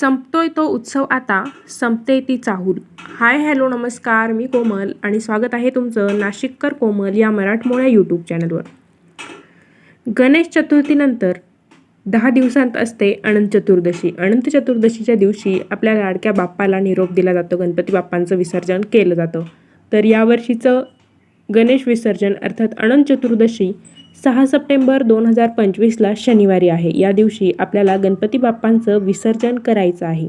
संपतोय तो उत्सव आता संपते ती चाहूल. हाय हॅलो नमस्कार मी कोमल आणि स्वागत आहे तुमचं नाशिककर कोमल या मराठमोळ्या यूट्यूब चॅनलवर गणेश चतुर्थीनंतर दहा दिवसांत असते अनंत चतुर्दशी. अनंत चतुर्दशीच्या दिवशी आपल्या लाडक्या बाप्पाला निरोप दिला जातो गणपती बाप्पांचं विसर्जन केलं जातं. तर यावर्षीचं गणेश विसर्जन अर्थात अनंत चतुर्दशी सहा सप्टेंबर दोन हजार पंचवीसला शनिवारी आहे. या दिवशी आपल्याला गणपती बाप्पांचं विसर्जन करायचं आहे.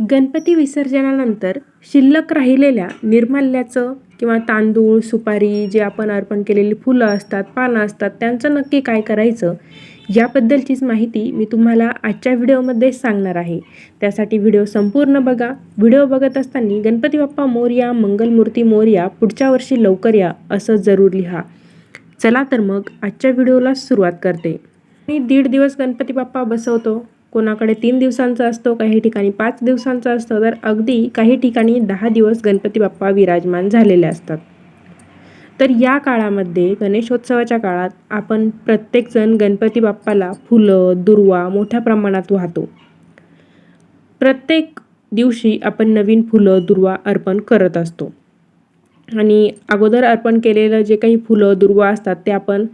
गणपती विसर्जनानंतर शिल्लक राहिलेल्या निर्माल्याचं किंवा तांदूळ सुपारी जे आपण अर्पण केलेली फुलं असतात पानं असतात त्यांचं नक्की काय करायचं? याबद्दलचीच माहिती मी तुम्हाला आजच्या व्हिडिओमध्ये सांगणार आहे. त्यासाठी व्हिडिओ संपूर्ण बघा. व्हिडिओ बघत असताना गणपती बाप्पा मोरया मंगलमूर्ती मोरया पुढच्या वर्षी लवकर या असं जरूर लिहा. चला तर मग आजच्या व्हिडिओला सुरुवात करते. मी दीड दिवस गणपती बाप्पा बसवतो. कोणाकडे तीन दिवसांचा असतो काही ठिकाणी पाच दिवसांचा असतो तर अगदी काही ठिकाणी दहा दिवस गणपती बाप्पा विराजमान झालेले असतात. तर या काळामध्ये गणेशोत्सवाच्या काळात आपण प्रत्येकजण गणपती बाप्पाला फुलं दुर्वा मोठ्या प्रमाणात वाहतो. प्रत्येक दिवशी आपण नवीन फुलं दुर्वा अर्पण करत असतो. आणि अगोदर अर्पण केलेलं जे काही फुलं दुर्वा असतात ते आपण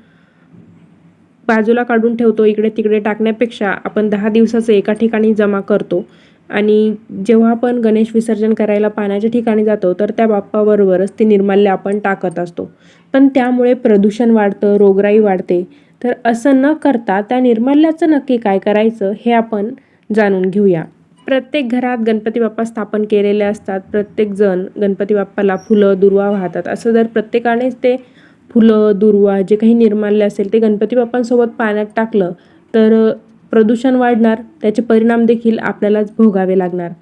बाजूला काढून ठेवतो इकडे तिकडे टाकण्यापेक्षा आपण दहा दिवसाचं एका ठिकाणी जमा करतो. आणि जेव्हा आपण गणेश विसर्जन करायला पाण्याच्या ठिकाणी जातो तर त्या बाप्पाबरोबरच ती निर्माल्य आपण टाकत असतो. पण त्यामुळे प्रदूषण वाढतं रोगराई वाढते. तर असं न करता त्या निर्माल्याचं नक्की काय करायचं हे आपण जाणून घेऊया. प्रत्येक घरात गणपती बाप्पा स्थापन केलेले असतात. प्रत्येकजण गणपती बाप्पाला फुलं दुर्वा वाहतात. असं जर प्रत्येकानेच ते फुलं दुर्वा जे काही निर्माल्य असेल ते गणपती बाप्पांसोबत पाण्यात टाकलं तर प्रदूषण वाढणार. त्याचे परिणाम देखील आपल्यालाच भोगावे लागणार.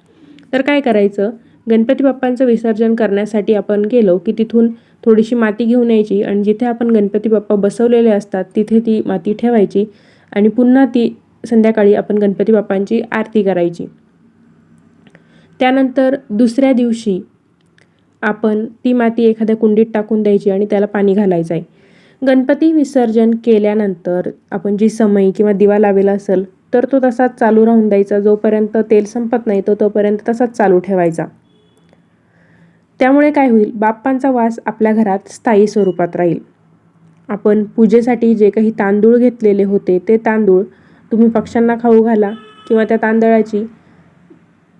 तर काय करायचं? गणपती बाप्पांचं विसर्जन करण्यासाठी आपण गेलो की तिथून थोडीशी माती घेऊन यायची आणि जिथे आपण गणपती बाप्पा बसवलेले असतात तिथे ती माती ठेवायची आणि पुन्हा ती संध्याकाळी आपण गणपती बाप्पांची आरती करायची. त्यानंतर दुसऱ्या दिवशी आपण ती माती एखाद्या कुंडीत टाकून द्यायची आणि त्याला पाणी घालायचं आहे. गणपती विसर्जन केल्यानंतर आपण जी समई किंवा दिवा लावेला असेल तर तो तसाच चालू राहून द्यायचा. जोपर्यंत तेल संपत नाही तो तोपर्यंत तसाच चालू ठेवायचा. त्यामुळे काय होईल? बाप्पांचा वास आपल्या घरात स्थायी स्वरूपात राहील. आपण पूजेसाठी जे काही तांदूळ घेतलेले होते ते तांदूळ तुम्ही पक्ष्यांना खाऊ घाला किंवा त्या तांदळाची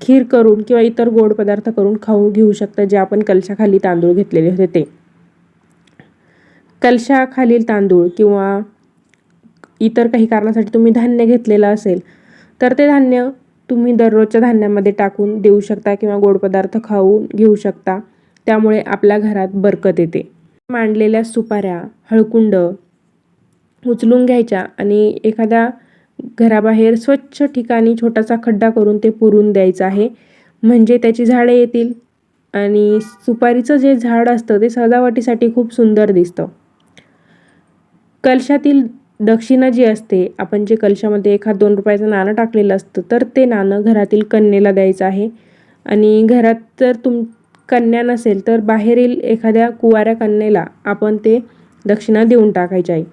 खीर करून किंवा इतर गोड पदार्थ करून खाऊ घेऊ शकता जे आपण कलशाखाली तांदूळ घेतलेले होते ते. कलशाखालील तांदूळ किंवा इतर काही कारणासाठी तुम्ही धान्य घेतलेलं असेल तर ते धान्य तुम्ही दररोजच्या धान्यामध्ये टाकून देऊ शकता किंवा गोड पदार्थ खाऊन घेऊ शकता. त्यामुळे आपल्या घरात बरकत येते. मांडलेल्या सुपाऱ्या हळकुंड उचलून घ्यायच्या आणि एखाद्या घराबाहेर स्वच्छ ठिकाणी छोटासा खड्डा करून ते पुरून द्यायचं आहे. म्हणजे त्याची झाडे येतील. आणि सुपारीचं जे झाड असतं ते सजावटीसाठी खूप सुंदर दिसतं. कलशातील दक्षिणा जी असते आपण जे कलशामध्ये एखाद दोन रुपयाचं नाणं टाकलेलं असतं तर ते नाणं घरातील कन्येला द्यायचं आहे. आणि घरात जर तुम कन्या नसेल तर बाहेरील एखाद्या कुवाऱ्या कन्येला आपण ते दक्षिणा देऊन टाकायचे आहे.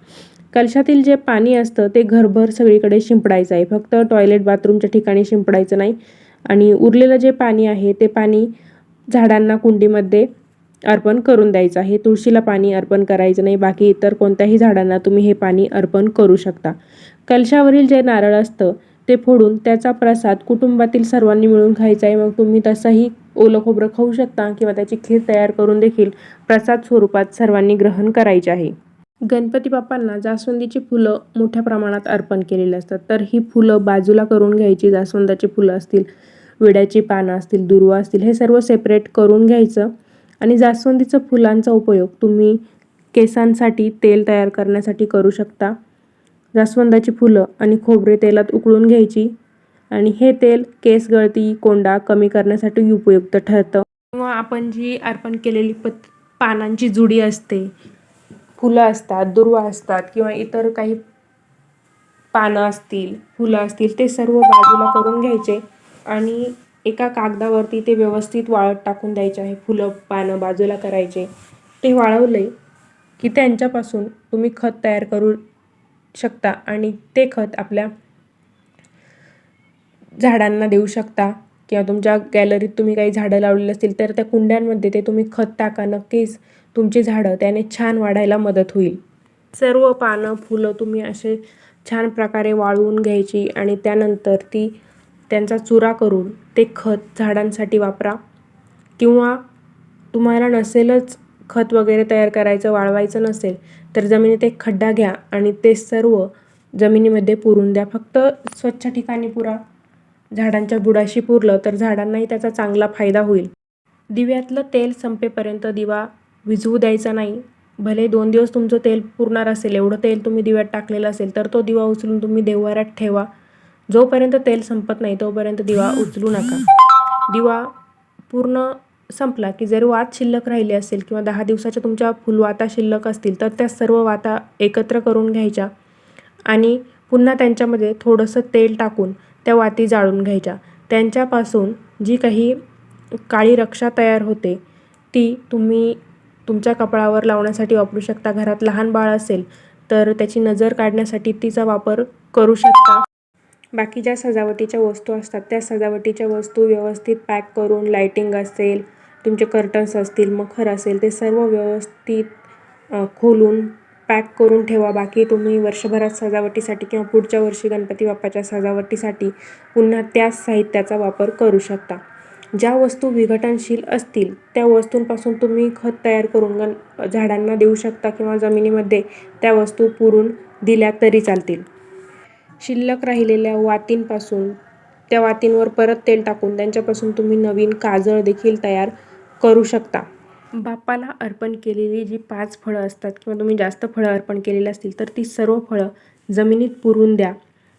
कलशातील जे पाणी असतं ते घरभर सगळीकडे शिंपडायचं आहे. फक्त टॉयलेट बाथरूमच्या ठिकाणी शिंपडायचं नाही. आणि उरलेलं जे पाणी आहे ते पाणी झाडांना कुंडीमध्ये अर्पण करून द्यायचं आहे. तुळशीला पाणी अर्पण करायचं नाही. बाकी इतर कोणत्याही झाडांना तुम्ही हे पाणी अर्पण करू शकता. कलशावरील जे नारळ असतं ते फोडून त्याचा प्रसाद कुटुंबातील सर्वांनी मिळून खायचा आहे. मग तुम्ही तसंही ओलं खोबरं खाऊ शकता किंवा त्याची खीर तयार करून देखील प्रसाद स्वरूपात सर्वांनी ग्रहण करायचे आहे. गणपती बाप्पांना जास्वंदीची फुलं मोठ्या प्रमाणात अर्पण केलेली असतात. तर ही फुलं बाजूला करून घ्यायची. जास्वंदाची फुलं असतील विड्याची पानं असतील दुर्वा असतील हे सर्व सेपरेट करून घ्यायचं. आणि जास्वंदीचं फुलांचा उपयोग तुम्ही केसांसाठी तेल तयार करण्यासाठी करू शकता. जास्वंदाची फुलं आणि खोबरे तेलात उकळून घ्यायची. आणि हे तेल केस गळती कोंडा कमी करण्यासाठी उपयुक्त ठरतं. किंवा आपण जी अर्पण केलेली पत पानांची जुडी असते फुलं असतात दुर्वा असतात किंवा इतर काही पानं असतील फुलं असतील ते सर्व बाजूला करून घ्यायचे आणि एका कागदावरती ते व्यवस्थित वाळत टाकून द्यायचे आहे. फुलं पानं बाजूला करायचे. ते वाळवले की त्यांच्यापासून तुम्ही खत तयार करू शकता आणि ते खत आपल्या झाडांना देऊ शकता किंवा तुमच्या गॅलरीत तुम्ही काही झाडं लावलेली असतील तर त्या कुंड्यांमध्ये ते तुम्ही खत टाका. नक्कीच तुमची झाडं त्याने छान वाढायला मदत होईल. सर्व पानं फुलं तुम्ही असे छान प्रकारे वाळवून घ्यायची आणि त्यानंतर ती त्यांचा चुरा करून ते खत झाडांसाठी वापरा. किंवा तुम्हाला नसेलच खत वगैरे तयार करायचं वाळवायचं नसेल तर जमिनीत एक खड्डा घ्या आणि ते सर्व जमिनीमध्ये पुरून द्या. फक्त स्वच्छ ठिकाणी पुरा. झाडांच्या बुडाशी पुरलं तर झाडांनाही त्याचा चांगला फायदा होईल. दिव्यातलं तेल संपेपर्यंत दिवा विझवू द्यायचा नाही. भले दोन दिवस तुमचं तेल पुरणार असेल एवढं तेल तुम्ही दिव्यात टाकलेलं असेल तर तो दिवा उचलून तुम्ही देवघरात ठेवा. जोपर्यंत तेल संपत नाही तोपर्यंत दिवा उचलू नका. दिवा पूर्ण संपला की जर वात शिल्लक राहिली असेल किंवा दहा दिवसाच्या तुमच्या फुलवाता शिल्लक असतील तर त्या सर्व वाता एकत्र करून घ्यायच्या आणि पुन्हा त्यांच्यामध्ये थोडंसं तेल टाकून त्या वाती जाळून घ्यायच्या. त्यांच्यापासून जी काही काळी रक्षा तयार होते ती तुम्ही तुमच्या कपाळावर लावण्यासाठी वापरू शकता. घरात लहान बाळ असेल तर त्याची नजर काढण्यासाठी तिचा वापर करू शकता. बाकी ज्या सजावटीच्या वस्तू असतात त्या सजावटीच्या वस्तू व्यवस्थित पॅक करून लाईटिंग असेल तुमचे कर्टन्स असतील मखर असेल ते सर्व व्यवस्थित खोलून पॅक करून ठेवा. बाकी तुम्ही वर्षभरात सजावटीसाठी किंवा पुढच्या वर्षी गणपती बाप्पाच्या सजावटीसाठी पुन्हा त्याच साहित्याचा वापर करू शकता. ज्या वस्तू विघटनशील असतील त्या वस्तूंपासून तुम्ही खत तयार करून झाडांना देऊ शकता किंवा जमिनीमध्ये त्या वस्तू पुरून दिल्या तरी चालतील. शिल्लक राहिलेल्या वातींपासून त्या वातींवर परत तेल टाकून त्यांच्यापासून तुम्ही नवीन काजळ देखील तयार करू शकता. बाप्पाला अर्पण केलेली जी पाच फळं असतात किंवा तुम्ही जास्त फळं अर्पण केलेली असतील तर ती सर्व फळं जमिनीत पुरून द्या.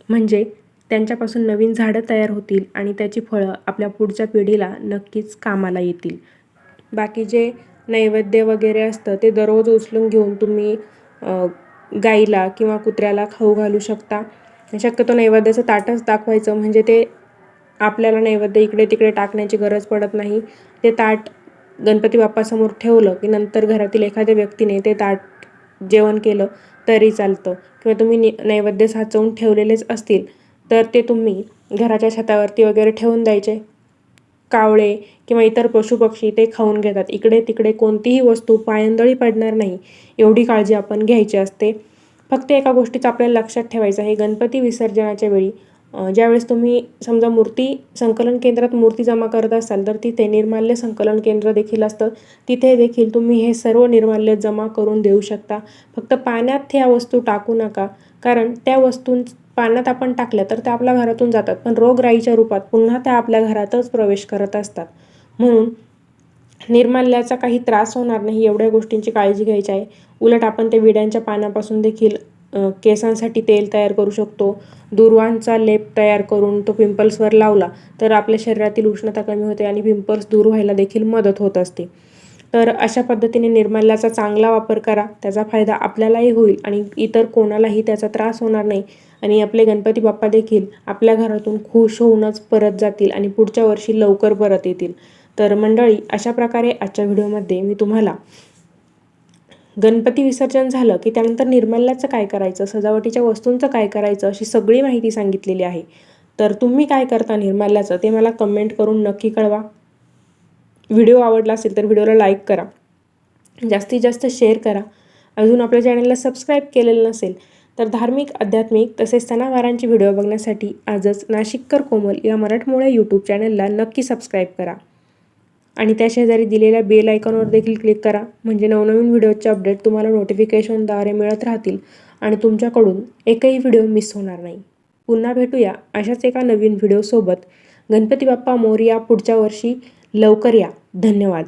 म्हणजे त्यांच्यापासून नवीन झाडं तयार होतील आणि त्याची फळं आपल्या पुढच्या पिढीला नक्कीच कामाला येतील. बाकी जे नैवेद्य वगैरे असतं ते दररोज उचलून घेऊन तुम्ही गाईला किंवा कुत्र्याला खाऊ घालू शकता. शक्यतो नैवेद्याचं ताटच दाखवायचं म्हणजे ते आपल्याला नैवेद्य इकडे तिकडे टाकण्याची गरज पडत नाही. ते ताट गणपती बाप्पासमोर ठेवलं की नंतर घरातील एखाद्या व्यक्तीने ते ताट जेवण केलं तरी चालतं. किंवा तुम्ही नि नैवेद्य साचवून ठेवलेलेच असतील तर ते तुम्ही घराच्या छतावरती वगैरे ठेवून द्यायचे. कावळे किंवा इतर पशुपक्षी ते खाऊन घेतात. इकडे तिकडे कोणतीही वस्तू पायंदळी पडणार नाही एवढी काळजी आपण घ्यायची असते. फक्त एका गोष्टीचं आपल्याला लक्षात ठेवायचं आहे गणपती विसर्जनाच्या वेळी ज्यावेळेस तुम्ही समजा मूर्ती संकलन केंद्रात मूर्ती जमा करत असाल तर तिथे निर्माल्य संकलन केंद्र देखील असतं. तिथे देखील तुम्ही हे सर्व निर्माल्य जमा करून देऊ शकता. फक्त पाण्यात ह्या वस्तू टाकू नका कारण त्या वस्तूं पाण्यात आपण टाकल्या तर त्या आपल्या घरातून जातात. पण रोगराईच्या रूपात पुन्हा त्या आपल्या घरातच प्रवेश करत असतात. म्हणून निर्माल्याचा काही त्रास होणार नाही एवढ्या गोष्टींची काळजी घ्यायची आहे. उलट आपण ते विड्यांच्या पानापासून देखील केसांसाठी तेल तयार करू शकतो. दुर्वांचा लेप तयार करून तो पिंपल्सवर लावला तर आपल्या शरीरातील उष्णता कमी होते आणि पिंपल्स दूर व्हायला देखील मदत होत असते. तर अशा पद्धतीने निर्माल्याचा चांगला वापर करा. त्याचा फायदा आपल्यालाही होईल आणि इतर कोणालाही त्याचा त्रास होणार नाही. आणि आपले गणपती बाप्पा देखील आपल्या घरातून खुश होऊनच परत जातील आणि पुढच्या वर्षी लवकर परत येतील. तर मंडळी अशा प्रकारे आजच्या व्हिडिओमध्ये मी तुम्हाला गणपती विसर्जन झालं की त्यानंतर निर्मल्याचं काय करायचं सजावटीच्या वस्तूंचं काय करायचं अशी सगळी माहिती सांगितलेली आहे. तर तुम्ही काय करता निर्मल्याचं ते मला कमेंट करून नक्की कळवा. व्हिडिओ आवडला असेल तर व्हिडिओला लाईक करा. जास्तीत जास्त शेअर करा. अजून आपल्या चॅनलला सबस्क्राईब केलेलं नसेल तर धार्मिक आध्यात्मिक तसेच सणावारांचे व्हिडिओ बघण्यासाठी आजच नाशिककर कोमल या मराठमोळ्या यूट्यूब चॅनलला नक्की सबस्क्राईब करा. आणि त्या शेजारी दिलेल्या बेल आयकॉनवर देखील क्लिक करा म्हणजे नवनवीन व्हिडिओचे अपडेट तुम्हाला नोटिफिकेशनद्वारे मिळत राहतील आणि तुमच्याकडून एकही व्हिडिओ मिस होणार नाही. पुन्हा भेटूया अशाच एका नवीन व्हिडिओसोबत गणपती बाप्पा मोरया पुढच्या वर्षी लवकर या. धन्यवाद.